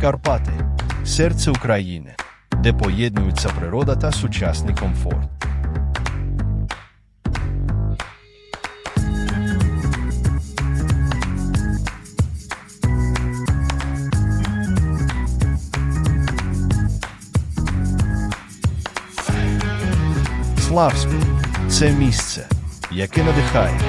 Карпати серце України, де поєднуються природа та сучасний комфорт. Славськ це місце, яке надихає.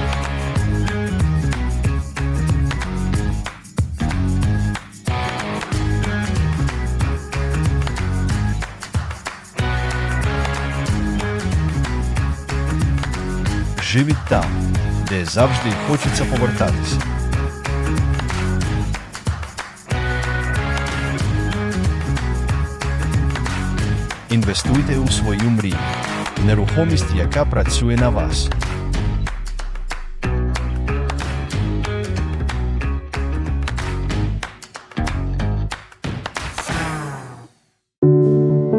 Живіть там, де завжди хочеться повертатися. Інвестуйте у свою мрію, нерухомість, яка працює на вас.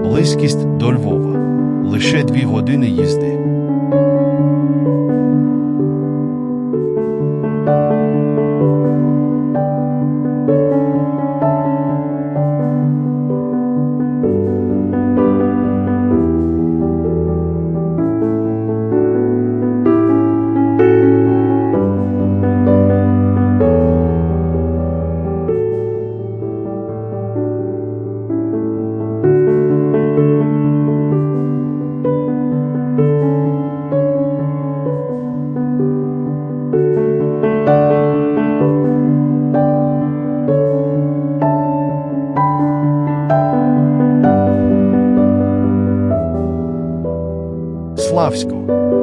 Близькість до Львова лише дві години їзди. Славську,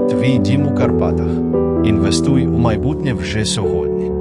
твій дім у Карпатах. Інвестуй у майбутнє вже сьогодні.